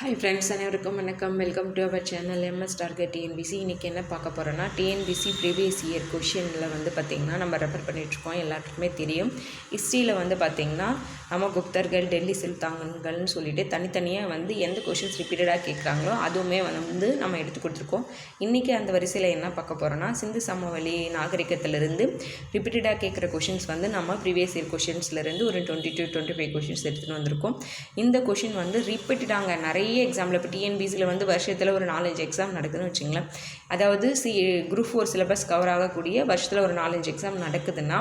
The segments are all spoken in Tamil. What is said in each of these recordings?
ஹாய் ஃப்ரெண்ட்ஸ் அனைவருக்கும் வணக்கம். Welcome to our channel MS target TNPSC இன்றைக்கி என்ன பார்க்க போகிறோன்னா டிஎன்பிசி ப்ரீவியஸ் இயர் கொஷினில் வந்து பார்த்திங்கன்னா நம்ம ரெஃபர் பண்ணிகிட்ருக்கோம் எல்லாத்துக்குமே தெரியும். ஹிஸ்ட்ரியில் வந்து பார்த்திங்கன்னா நம்ம குப்தர்கள் டெல்லி சுல்தான்கள்னு சொல்லிட்டு தனித்தனியாக வந்து எந்த கொஷின்ஸ் ரிப்பீட்டடாக கேட்குறாங்களோ அதுவுமே வந்து நம்ம எடுத்து கொடுத்துருக்கோம். இன்றைக்கி அந்த வரிசையில் என்ன பார்க்க போகிறோன்னா சிந்து சமவெளி நாகரிகத்திலிருந்து ரிப்பீட்டடாக கேட்குற கொஷின்ஸ் வந்து நம்ம ப்ரீவியஸ் இயர் கொஷின்ஸ்லேருந்து ஒரு twenty two twenty five questions எடுத்துகிட்டு வந்திருக்கோம். இந்த கொஷின் வந்து ரிப்பீட்டடாங்க நிறைய எக்ஸாமில் இப்போ டிஎன்பிசியில் வந்து வருஷத்தில் ஒரு நாலஞ்சு எக்ஸாம் நடக்குதுன்னு வச்சுங்களேன். அதாவது C group four syllabus cover ஆகக்கூடிய வருஷத்தில் ஒரு நாலஞ்சு எக்ஸாம் நடக்குதுன்னா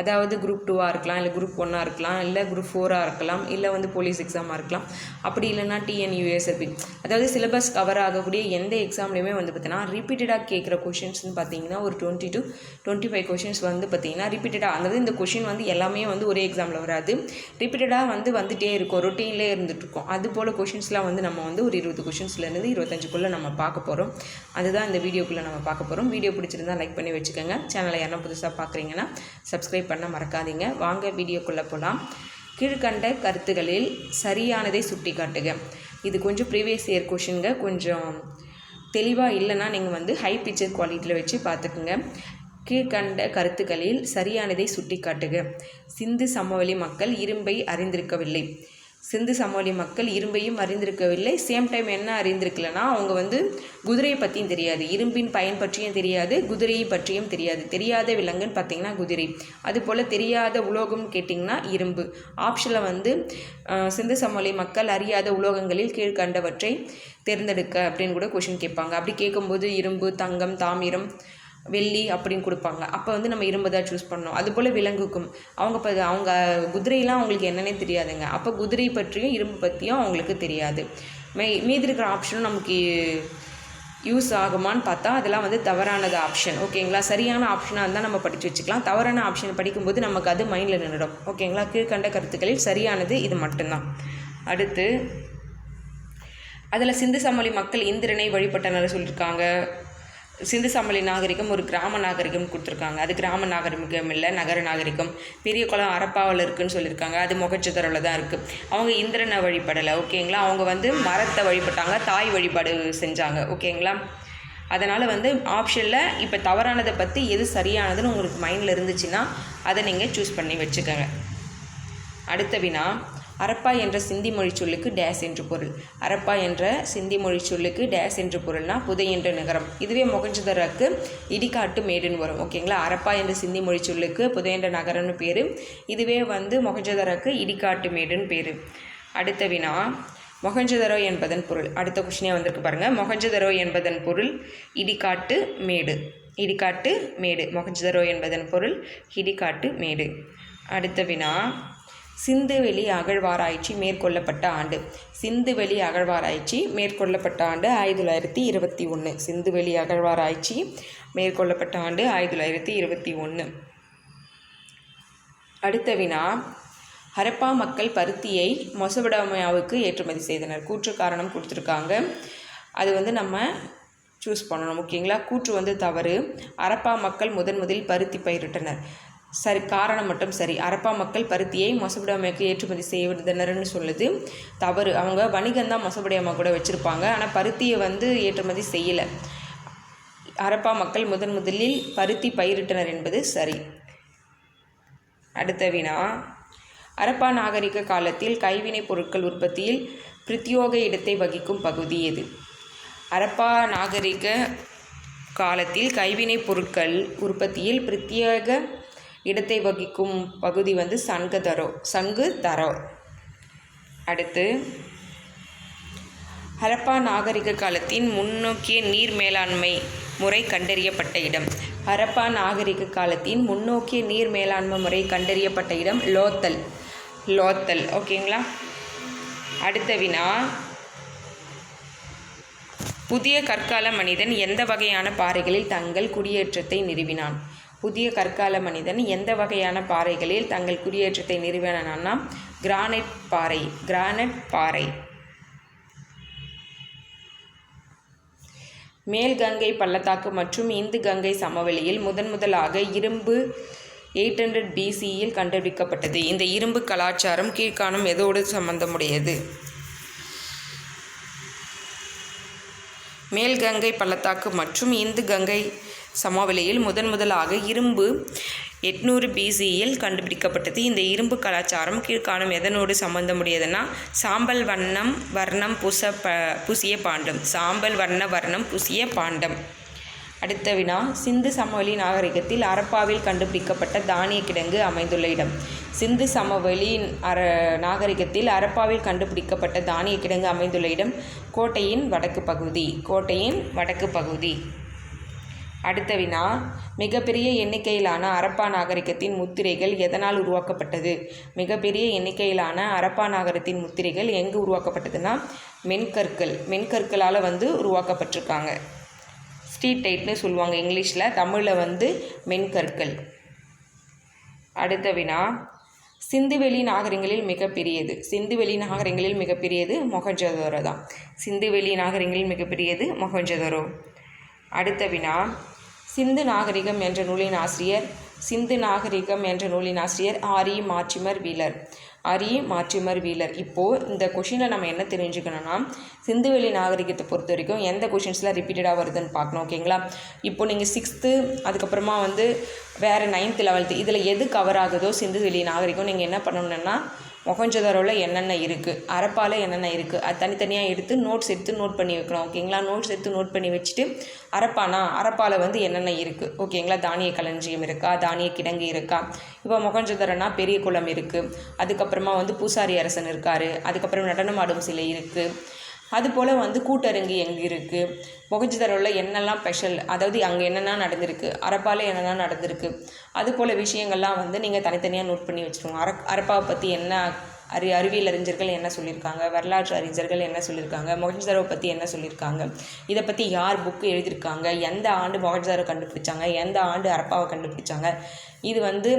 அதாவது குரூப் டூவாக இருக்கலாம் இல்லை குரூப் ஒன்னாக இருக்கலாம் இல்லை குரூப் ஃபோராக இருக்கலாம் இல்லை வந்து போலீஸ் எக்ஸாமாக இருக்கலாம். அப்படி இல்லைன்னா டிஎன்யூஎஸ்எபி அதாவது சிலபஸ் கவர் ஆகக்கூடிய எந்த எக்ஸாம்லையுமே வந்து பார்த்தீங்கன்னா ரிப்பீட்டடாக கேட்குற கொஷின்ஸ்னு பார்த்தீங்கன்னா ஒரு twenty two twenty five questions வந்து பார்த்தீங்கன்னா ரிப்பீட்டடாக அதாவது இந்த கொஷின் வந்து எல்லாமே வந்து ஒரே எக்ஸாமில் வராது. ரிப்பீட்டடாக வந்து வந்துகிட்டே இருக்கும் ரொட்டீன்லேயே இருந்துகிட்ருக்கும் அது போல் கொஷின்ஸ்லாம் வந்து நம்ம வந்து ஒரு இருபது கொஷின்ஸ்லேருந்து இருபத்தஞ்சுக்குள்ளே நம்ம பார்க்க போகிறோம் அதுதான் இந்த வீடியோக்குள்ளே நம்ம பார்க்க போகிறோம் வீடியோ பிடிச்சிருந்தா லைக் பண்ணி வச்சுக்கோங்க. சேனலை யாரும் புதுசாக பார்க்குறீங்கன்னா சப்ஸ்கிரைப் பண்ண மறக்காதீங்க. வாங்க வீடியோக்குள்ளே போகலாம் கீழ்கண்ட கருத்துகளில் சரியானதை சுட்டி காட்டுக இது கொஞ்சம் ப்ரீவியஸ் இயர் கொஷின்ங்க கொஞ்சம் தெளிவாக இல்லைன்னா நீங்கள் வந்து ஹை பிக்சர் குவாலிட்டியில் வச்சு பார்த்துக்குங்க. கீழ்கண்ட கருத்துக்களில் சரியானதை சுட்டி காட்டுக சிந்து சமவெளி மக்கள் இரும்பை அறிந்திருக்கவில்லை. சிந்து சமவெளி மக்கள் இரும்பையும் அறிந்திருக்கவில்லை. சேம் டைம் என்ன அறிந்திருக்கலன்னா அவங்க வந்து குதிரையை பற்றியும் தெரியாது. இரும்பின் பயன் பற்றியும் தெரியாது குதிரையை பற்றியும் தெரியாது. தெரியாத விலங்குன்னு பார்த்தீங்கன்னா குதிரை. அதுபோல் தெரியாத உலோகம் கேட்டிங்கன்னா இரும்பு. ஆப்ஷனில் வந்து சிந்து சமவெளி மக்கள் அறியாத உலோகங்களில் கீழ்கண்டவற்றை தேர்ந்தெடுக்க அப்படின்னு கூட கொஷின் கேட்பாங்க. அப்படி கேட்கும்போது இரும்பு தங்கம் தாமிரம் வெள்ளி அப்படின்னு கொடுப்பாங்க. அப்போ வந்து நம்ம இரும்பு தான் சூஸ் பண்ணோம் அதுபோல் விலங்குக்கும். அவங்க இப்போ அவங்க குதிரையெலாம் அவங்களுக்கு என்னன்னே தெரியாதுங்க. அப்போ குதிரை பற்றியும் இரும்பு பற்றியும் அவங்களுக்கு தெரியாது. மெய் மீதி இருக்கிற ஆப்ஷனும் நமக்கு யூஸ் ஆகுமான்னு பார்த்தா அதெல்லாம் வந்து தவறானது ஆப்ஷன் ஓகேங்களா சரியான ஆப்ஷனாக இருந்தால் நம்ம படித்து வச்சுக்கலாம். தவறான ஆப்ஷன் படிக்கும்போது நமக்கு அது மைண்டில் நின்றுடும். ஓகேங்களா கீழ்கண்ட கருத்துக்களில் சரியானது இது மட்டும்தான். அடுத்து அதில் சிந்து சமொழி மக்கள் இந்திரனை வழிபட்டனர் சொல்லியிருக்காங்க சிந்து சமவெளி நாகரிகம் ஒரு கிராம நாகரிகம் கொடுத்துருக்காங்க. அது கிராம நாகரிகம் இல்லை நகர நாகரிகம். பெரிய குளம் அரப்பாவில் இருக்குதுன்னு சொல்லியிருக்காங்க. அது முகச்சதரில் தான் இருக்குது அவங்க இந்திரனை வழிபடலை ஓகேங்களா? அவங்க வந்து மரத்தை வழிபட்டாங்க தாய் வழிபாடு செஞ்சாங்க ஓகேங்களா? அதனால் வந்து ஆப்ஷனில் இப்போ தவறானதை பற்றி எது சரியானதுன்னு உங்களுக்கு மைண்டில் இருந்துச்சுன்னா அதை நீங்கள் சூஸ் பண்ணி வச்சுக்கோங்க. அடுத்த வினா அரப்பா என்ற சிந்தி மொழி சொல்லுக்கு டேஸ் என்று பொருள். அரப்பா என்ற சிந்தி மொழி சொல்லுக்கு டேஸ் என்று பொருள்னா புதை என்ற நகரம். இதுவே மொகஞ்சதராக்கு இடிக்காட்டு மேடுன்னு வரும். ஓகேங்களா அரப்பா என்ற சிந்தி மொழி சொல்லுக்கு புதை என்ற நகரம்னு பேர். இதுவே வந்து மொகஞ்சதராக்கு இடிக்காட்டு மேடுன்னு பேர். அடுத்த வினா மொகஞ்சதரோ என்பதன் பொருள். அடுத்த கொஷினே வந்திருக்கு பாருங்கள் மொகஞ்சதரோ என்பதன் பொருள் இடிக்காட்டு மேடு. இடிக்காட்டு மேடு. மொகஞ்சதரோ என்பதன் பொருள் இடிக்காட்டு மேடு. அடுத்த வினா சிந்துவெளி அகழ்வாராய்ச்சி மேற்கொள்ளப்பட்ட ஆண்டு. சிந்துவெளி அகழ்வாராய்ச்சி மேற்கொள்ளப்பட்ட ஆண்டு ஆயிரத்தி தொள்ளாயிரத்தி இருபத்தி ஒன்று சிந்துவெளி அகழ்வாராய்ச்சி மேற்கொள்ளப்பட்ட ஆண்டு ஆயிரத்தி தொள்ளாயிரத்தி இருபத்தி ஒன்று அடுத்த வினா. ஹரப்பா மக்கள் பருத்தியை மொசபடாமையாவுக்கு ஏற்றுமதி செய்தனர். கூற்று காரணம் கொடுத்துருக்காங்க. அது வந்து நம்ம சூஸ் பண்ணணும் ஓகேங்களா கூற்று வந்து தவறு. அரப்பா மக்கள் முதன் முதலில் பருத்தி பயிரிட்டனர். சரி காரணம் மட்டும் சரி. அரப்பா மக்கள் பருத்தியை மொசபடியாமாவுக்கு ஏற்றுமதி செய்வதனர்னு சொல்லுது. தவறு. அவங்க வணிகம்தான் மொசபடியாமா கூட வச்சுருப்பாங்க. ஆனால் பருத்தியை வந்து ஏற்றுமதி செய்யலை. அரப்பா மக்கள் முதன் முதலில் பருத்தி பயிரிட்டனர் என்பது சரி. அடுத்த வினா. அரப்பா நாகரிக காலத்தில் கைவினைப் பொருட்கள் உற்பத்தியில் பிரத்யோக இடத்தை வகிக்கும் பகுதி எது? அரப்பா நாகரிக காலத்தில் கைவினைப் பொருட்கள் உற்பத்தியில் பிரத்யேக இடத்தை வகிக்கும் பகுதி வந்து சங்கதரோ சங்கு தரோ. அடுத்து ஹரப்பா நாகரிக காலத்தின் முன்னோக்கிய நீர் மேலாண்மை முறை கண்டறியப்பட்ட இடம். ஹரப்பா நாகரிக காலத்தின் முன்னோக்கிய நீர் மேலாண்மை முறை கண்டறியப்பட்ட இடம் லோத்தல். லோத்தல் ஓகேங்களா? அடுத்த வினா புதிய கற்கால மனிதன் எந்த வகையான பாறைகளில் தங்கள் குடியேற்றத்தை நிறுவினான்? புதிய கற்கால மனிதன் எந்த வகையான பாறைகளில் தங்கள் குடியேற்றத்தை நிறுவினான்னா கிரானைட் பாறை கிரானைட் பாறை. மேல் கங்கை பள்ளத்தாக்கு மற்றும் இந்து கங்கை சமவெளியில் முதன் முதலாக இரும்பு எயிட் ஹண்ட்ரட் பிசியில் கண்டுபிடிக்கப்பட்டது. இந்த இரும்பு கலாச்சாரம் கீழ்காணும் எதோடு சம்பந்தமுடையது? மேல் கங்கை பள்ளத்தாக்கு மற்றும் இந்து கங்கை சமவெளியில் முதன் முதலாக இரும்பு எட்நூறு பிசியில் கண்டுபிடிக்கப்பட்டது. இந்த இரும்பு கலாச்சாரம் கீழ்காணும் எதனோடு சம்பந்தமுடையதுன்னா சாம்பல் வண்ணம் வர்ணம் பூச ப பூசிய பாண்டம். சாம்பல் வண்ண வர்ணம் பூசிய பாண்டம். அடுத்த வினா சிந்து சமவெளி நாகரிகத்தில் அரப்பாவில் கண்டுபிடிக்கப்பட்ட தானிய கிடங்கு அமைந்துள்ள இடம். சிந்து சமவெளி அர நாகரிகத்தில் அரப்பாவில் கண்டுபிடிக்கப்பட்ட தானிய கிடங்கு அமைந்துள்ள இடம் கோட்டையின் வடக்கு பகுதி. கோட்டையின் வடக்கு பகுதி. அடுத்த வினா மிகப்பெரிய எண்ணிக்கையிலான அரப்பா நாகரிகத்தின் முத்திரைகள் எதனால் உருவாக்கப்பட்டது? மிகப்பெரிய எண்ணிக்கையிலான அரப்பா நாகரத்தின் முத்திரைகள் எங்கு உருவாக்கப்பட்டதுன்னா மென்கற்கள் மென்கற்களால் வந்து உருவாக்கப்பட்டிருக்காங்க. ஸ்ட்ரீட் டைட்னு சொல்லுவாங்க இங்கிலீஷில் தமிழில் வந்து மென்கற்கள். அடுத்த வினா சிந்துவெளி நாகரங்களில் மிகப்பெரியது. சிந்துவெளி நாகரிகங்களில் மிகப்பெரியது மொகஞ்சதோரோ தான் சிந்துவெளி நாகரிகங்களில் மிகப்பெரியது மொகஞ்சதோரோ அடுத்த வினா சிந்து நாகரிகம் என்ற நூலின் ஆசிரியர் சிந்து நாகரிகம் என்ற நூலின் ஆசிரியர் ஆரி மாற்றிமர் வீலர். ஆரி மாற்றிமர் வீலர். இப்போது இந்த கொஷினில் நம்ம என்ன தெரிஞ்சுக்கணும்னா சிந்துவெளி நாகரிகத்தை பொறுத்த வரைக்கும் எந்த கொஷின்ஸ்லாம் ரிப்பீட்டடாக வருதுன்னு பார்க்கணும் ஓகேங்களா இப்போ நீங்கள் சிக்ஸ்த்து அதுக்கப்புறமா வந்து வேறு நைன்த்து லெவல்த்து இதில் எது கவர் ஆகுதோ சிந்துவெளி நாகரிகம் நீங்கள் என்ன பண்ணணுன்னா மொகஞ்சதாரோவில் என்னென்ன இருக்குது அரப்பால் என்னென்ன இருக்குது அது தனித்தனியாக எடுத்து நோட்ஸ் எடுத்து நோட் பண்ணி வைக்கணும். ஓகேங்களா நோட்ஸ் எடுத்து நோட் பண்ணி வச்சுட்டு அரப்பானா? அரப்பால் வந்து என்னென்ன இருக்குது ஓகேங்களா தானிய களஞ்சியம் இருக்கா? தானிய கிடங்கு இருக்கா? இப்போ மொகஞ்சதரனா பெரிய குளம் இருக்குது அதுக்கப்புறமா வந்து பூசாரி அரசன் இருக்கார். அதுக்கப்புறம் நடனமாடும் சிலை இருக்குது அதுபோல் வந்து கூட்டரங்கு எங்கே இருக்குது மொகஞ்சதரோவில் என்னெல்லாம் ஸ்பெஷல் அதாவது அங்கே என்னென்ன நடந்திருக்கு? அரப்பாவில் என்னென்ன நடந்திருக்கு? அது போல் விஷயங்கள்லாம் வந்து நீங்கள் தனித்தனியாக நோட் பண்ணி வச்சுருவோம் அர அரப்பாவை பற்றி என்ன அறி அறிவியல் அறிஞர்கள் என்ன சொல்லியிருக்காங்க வரலாற்று அறிஞர்கள் என்ன சொல்லியிருக்காங்க மொஹஞ்சதாரோ பற்றி என்ன சொல்லியிருக்காங்க இதை பற்றி யார் புக்கு எழுதியிருக்காங்க? எந்த ஆண்டு மொஹஞ்சதாரோ கண்டுபிடிச்சாங்க? எந்த ஆண்டு அரப்பாவை கண்டுபிடிச்சாங்க? இது வந்து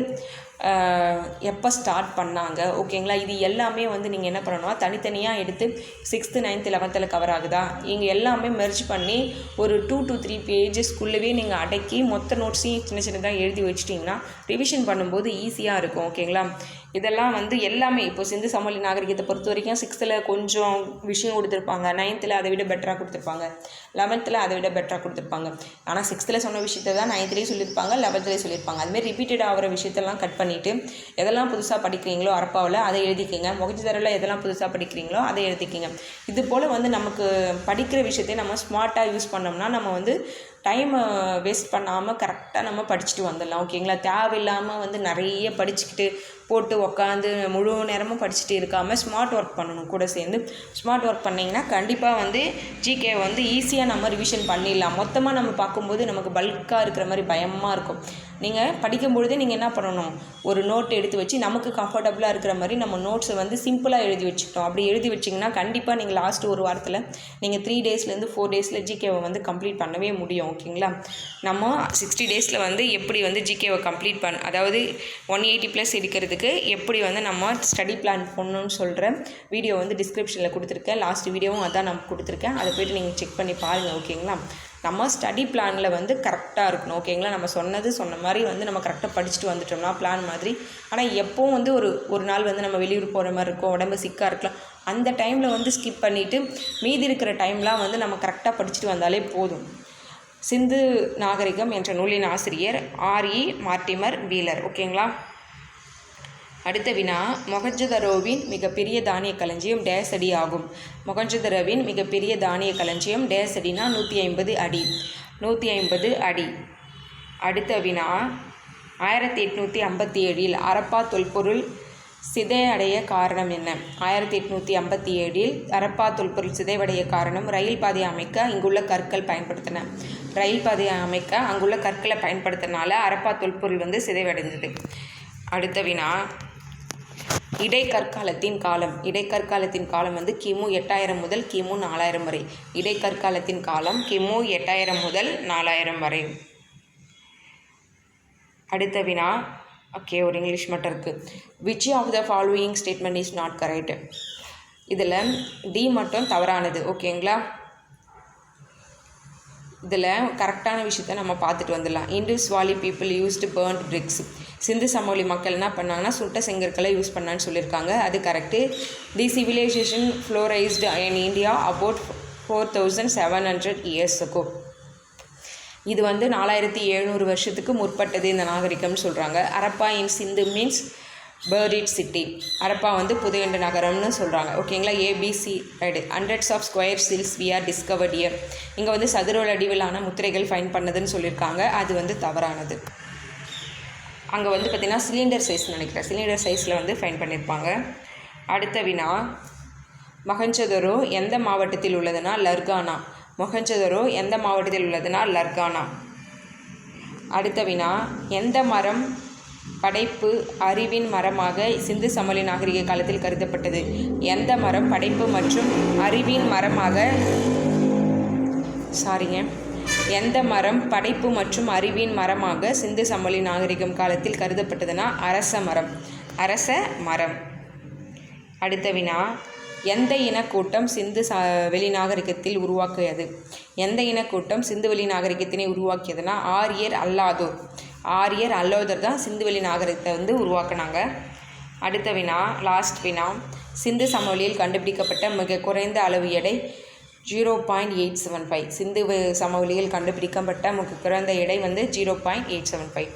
எப்போ ஸ்டார்ட் பண்ணாங்க? ஓகேங்களா இது எல்லாமே வந்து நீங்கள் என்ன பண்ணணும்னா தனித்தனியாக எடுத்து சிக்ஸ்த்து நைன்த்து லெவன்த்தில் கவர் ஆகுதா? இங்கே எல்லாமே மெர்ஜ் பண்ணி ஒரு டூ டு த்ரீ பேஜஸ்க்குள்ளவே நீங்கள் அடக்கி மொத்த நோட்ஸையும் சின்ன சின்னதாக எழுதி வச்சிட்டிங்கன்னா ரிவிஷன் பண்ணும்போது ஈஸியாக இருக்கும். ஓகேங்களா இதெல்லாம் வந்து எல்லாமே இப்போ சிந்து சமவெளி நாகரிகத்தை பொறுத்த வரைக்கும் சிக்ஸ்த்தில் கொஞ்சம் விஷயம் கொடுத்துருப்பாங்க. நைன்த்தில் அதை விட பெட்டராக கொடுத்துருப்பாங்க. லெவன்த்தில் அதை விட பெட்டராக கொடுத்துருப்பாங்க. ஆனால் சிக்ஸ்த்தில் சொன்ன விஷயத்தை தான் நைன்த்துலேயும் சொல்லியிருப்பாங்க லெவன்த்துலேயும் சொல்லியிருப்பாங்க. அதுமாதிரி ரிப்பீட்டட் ஆகிற விஷயத்தெல்லாம் கட் பண்ணிவிட்டு எதெல்லாம் புதுசாக படிக்கிறீங்களோ அரப்பாவில் அதை எழுதிக்கிங்க. முகஜிதரில் எதெல்லாம் புதுசாக படிக்கிறீங்களோ அதை எழுதிக்கிங்க. இது போல் வந்து நமக்கு படிக்கிற விஷயத்தை நம்ம ஸ்மார்ட்டாக யூஸ் பண்ணோம்னா நம்ம வந்து டைமை வேஸ்ட் பண்ணாமல் கரெக்டாக நம்ம படிச்சுட்டு வந்துடலாம். ஓகேங்களா தேவையில்லாமல் வந்து நிறைய படிச்சுக்கிட்டு போட்டு உக்காந்து முழு நேரமும் படிச்சுட்டு இருக்காமல் ஸ்மார்ட் ஒர்க் பண்ணணும் கூட சேர்ந்து. ஸ்மார்ட் ஒர்க் பண்ணிங்கன்னா கண்டிப்பாக வந்து ஜிகே வந்து ஈஸியாக நம்ம ரிவிஷன் பண்ணிடலாம். மொத்தமாக நம்ம பார்க்கும்போது நமக்கு பல்காக இருக்கிற மாதிரி பயமாக இருக்கும். நீங்கள் படிக்கும் பொழுதே நீங்கள் என்ன பண்ணணும்? ஒரு நோட் எடுத்து வச்சு நமக்கு கம்ஃபர்டபுளாக இருக்கிற மாதிரி நம்ம நோட்ஸை வந்து சிம்பிளாக எழுதி வச்சுக்கிட்டோம் அப்படி எழுதி வச்சிங்கன்னா கண்டிப்பாக நீங்கள் லாஸ்ட் ஒரு வாரத்தில் நீங்கள் த்ரீ டேஸ்லேருந்து ஃபோர் டேஸில் ஜிகேவை வந்து கம்ப்ளீட் பண்ணவே முடியும் ஓகேங்களா நம்ம சிக்ஸ்டி டேஸில் வந்து எப்படி வந்து ஜிகேவை கம்ப்ளீட் பண்ண அதாவது ஒன் எயிட்டி ப்ளஸ் எடுக்கிறதுக்கு எப்படி வந்து நம்ம ஸ்டடி பிளான் பண்ணணும்னு சொல்கிற வீடியோ வந்து டிஸ்கிரிப்ஷனில் கொடுத்துருக்கேன். லாஸ்ட் வீடியோவும் அதான் நம்ம கொடுத்துருக்கேன். அதை போய்ட்டு நீங்கள் செக் பண்ணி பாருங்கள் ஓகேங்களா நம்ம ஸ்டடி பிளானில் வந்து கரெக்டாக இருக்கணும் ஓகேங்களா நம்ம சொன்னது சொன்ன மாதிரி வந்து நம்ம கரெக்டாக படிச்சுட்டு வந்துட்டோம்னா பிளான் மாதிரி. ஆனால் எப்போவும் வந்து ஒரு ஒரு நாள் வந்து நம்ம வெளியூர் போகிற மாதிரி இருக்கும் உடம்பு சிக்காக இருக்கலாம். அந்த டைமில் வந்து ஸ்கிப் பண்ணிவிட்டு மீதி இருக்கிற டைம்லாம் வந்து நம்ம கரெக்டாக படிச்சுட்டு வந்தாலே போதும். சிந்து நாகரிகம் என்ற நூலின் ஆசிரியர் ஆர்இ மார்டிமர் வீலர் ஓகேங்களா அடுத்த வினா மொகஞ்சதரோவின் மிகப்பெரிய தானிய களஞ்சியம் டேஸ் அடி ஆகும். மொகஞ்சதரோவின் மிகப்பெரிய தானிய களஞ்சியம் டேஸ் அடினா நூற்றி ஐம்பது அடி. நூற்றி ஐம்பது அடி. அடுத்த வினா ஆயிரத்தி எட்நூற்றி ஐம்பத்தி ஏழில் அரப்பா தொல்பொருள் சிதையடைய காரணம் என்ன? ஆயிரத்தி எட்நூற்றி ஐம்பத்தி ஏழில் அரப்பா தொல்பொருள் சிதைவடைய காரணம் ரயில் பாதை அமைக்க இங்குள்ள கற்கள் பயன்படுத்தின. ரயில் பாதையை அமைக்க அங்குள்ள கற்களை பயன்படுத்தினால அரப்பா தொல்பொருள் வந்து சிதைவடைந்தது. அடுத்த வினா இடைக்கற்காலத்தின் காலம். இடைக்கற்காலத்தின் காலம் வந்து கிமு எட்டாயிரம் முதல் கிமு நாலாயிரம் வரை. இடைக்கற்காலத்தின் காலம் கிமு எட்டாயிரம் முதல் நாலாயிரம் வரை. அடுத்த வினா. ஓகே ஒரு இங்கிலீஷ் மட்டும் இருக்குது which of the following statement is not correct இதில் டி மட்டும் தவறானது. ஓகேங்களா? இதில் கரெக்டான விஷயத்த நம்ம பார்த்துட்டு வந்துடலாம். Indus valley people used burnt bricks. Sindhu சமவெளி மக்கள் என்ன பண்ணாங்கன்னா சுட்ட செங்கற்களை யூஸ் பண்ணான்னு சொல்லியிருக்காங்க. அது correct the civilisation flourished in India about four thousand seven hundred இயர்ஸுக்கும் இது வந்து நாலாயிரத்தி எழுநூறு வருஷத்துக்கு முற்பட்டது இந்த நாகரிகம்னு சொல்கிறாங்க அரப்பா இன் சிந்து மீன்ஸ் பேர்டிட் சிட்டி அரப்பா வந்து புதையண்டு நகரம்னு சொல்கிறாங்க ஓகேங்களா ABC ride hundreds of square chills we are discovered year இங்கே வந்து சதுர அடிவிலான முத்திரைகள் ஃபைன் பண்ணதுன்னு சொல்லியிருக்காங்க. அது வந்து தவறானது. அங்கே வந்து பார்த்திங்கன்னா சிலிண்டர் சைஸ் நினைக்கிறேன். சிலிண்டர் சைஸில் வந்து ஃபைன் பண்ணியிருப்பாங்க அடுத்த வினா மகஞ்சதரோ எந்த மாவட்டத்தில் உள்ளதுன்னா லர்கானா. மொஹஞ்சதரோ எந்த மாவட்டத்தில் உள்ளதுன்னா லர்கானா. அடுத்த வினா எந்த மரம் படைப்பு அறிவின் மரமாக சிந்து சமவெளி நாகரிக காலத்தில் கருதப்பட்டது. எந்த மரம் படைப்பு மற்றும் அறிவின் மரமாக சாரிங்க எந்த மரம் படைப்பு மற்றும் அறிவின் மரமாக சிந்து சமவெளி நாகரிகம் காலத்தில் கருதப்பட்டதுன்னா அரச மரம். அரச மரம். அடுத்த வினா. எந்த இனக்கூட்டம் சிந்து ச வெளி நாகரிகத்தில் உருவாக்கியது? எந்த இனக்கூட்டம் சிந்து வெளி நாகரிகத்தினை உருவாக்கியதுன்னா ஆரியர் அல்லாதோர். ஆரியர் அல்லோதர் தான் சிந்துவெளி நாகரிகத்தை வந்து உருவாக்குனாங்க. அடுத்த வினா லாஸ்ட் வினா. சிந்து சமவெளியில் கண்டுபிடிக்கப்பட்ட மிக குறைந்த அளவு எடை zero point eight seven five Sindhu சமவெளியில் கண்டுபிடிக்கப்பட்ட மிக குறைந்த எடை வந்து zero point eight seven five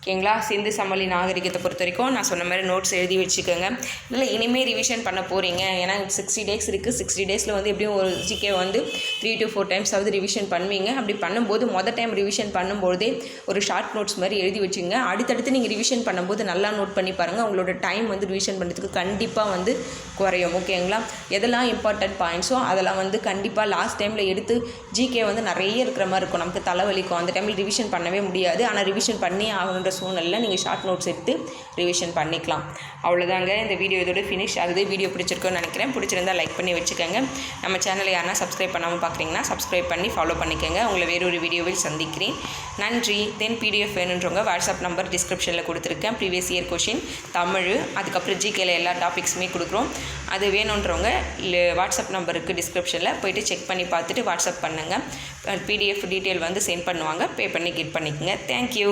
ஓகேங்களா? சிந்து சமவெளி நாகரிகத்தை பொறுத்த வரைக்கும் நான் சொன்ன மாதிரி நோட்ஸ் எழுதி வச்சுக்கோங்க. இல்லை இனிமேல் ரிவிஷன் பண்ண போகிறீங்க ஏன்னா சிக்ஸ்டி டேஸ் இருக்குது சிக்ஸ்டி டேஸில் வந்து எப்படியும் ஒரு ஜிகே வந்து த்ரீ டு ஃபோர் டைம்ஸ் ஆகுது ரிவிஷன் பண்ணுவீங்க. அப்படி பண்ணும்போது மொதல் டைம் ரிவிஷன் பண்ணும்போதே ஒரு ஷார்ட் நோட்ஸ் மாதிரி எழுதி வச்சுங்க. அடுத்தடுத்து நீங்கள் ரிவிஷன் பண்ணும்போது நல்லா நோட் பண்ணி பாருங்கள் உங்களோட டைம் வந்து ரிவிஷன் பண்ணுறதுக்கு கண்டிப்பாக வந்து குறையும். ஓகேங்களா? எதெல்லாம் இம்பார்ட்டன்ட் பாயிண்ட்ஸோ அதெல்லாம் வந்து கண்டிப்பாக லாஸ்ட் டைமில் எடுத்து ஜிகே வந்து நிறைய இருக்கிற மாதிரி இருக்கும். நமக்கு தலைவலிக்கும். அந்த டைமில் ரிவிஷன் பண்ணவே முடியாது. ஆனால் ரிவிஷன் பண்ணி ஆகணுன்ற சூழ்நிலையில் நீங்கள் ஷார்ட் நோட்ஸ் எடுத்து ரிவிஷன் பண்ணிக்கலாம். அவ்வளோதாங்க இந்த வீடியோ இதோட ஃபினிஷ் ஆகுது வீடியோ பிடிச்சிருக்கோன்னு நினைக்கிறேன். பிடிச்சிருந்தா லைக் பண்ணி வச்சுக்கோங்க. நம்ம சேனலை யாருன்னா சப்ஸ்கிரைப் பண்ணாமல் பார்க்குறீங்கன்னா சப்ஸ்கிரைப் பண்ணி ஃபாலோ பண்ணிக்கோங்க. உங்களை வேறொரு வீடியோவில் சந்திக்கிறேன். நன்றி. தென் பிடிஎஃப் வேணுன்றவங்க வாட்ஸ்அப் நம்பர் டிஸ்கிரிப்ஷனில் கொடுத்துருக்கேன். ப்ரீவியஸ் இயர் கொஷின் தமிழ் அதுக்கப்புறம் ஜிகேல எல்லா டாபிக்ஸுமே கொடுக்குறோம். அது வேணுன்றவங்க இல்லை வாட்ஸ்அப் நம்பருக்கு டிஸ்கிரிப்ஷனில் போயிட்டு செக் பண்ணி பார்த்துட்டு வாட்ஸ்அப் பண்ணுங்கள் பிடிஎஃப் டீட்டெயில் வந்து சென்ட் பண்ணுவாங்க. பே பண்ணி கிட் பண்ணிக்கோங்க. தேங்க்யூ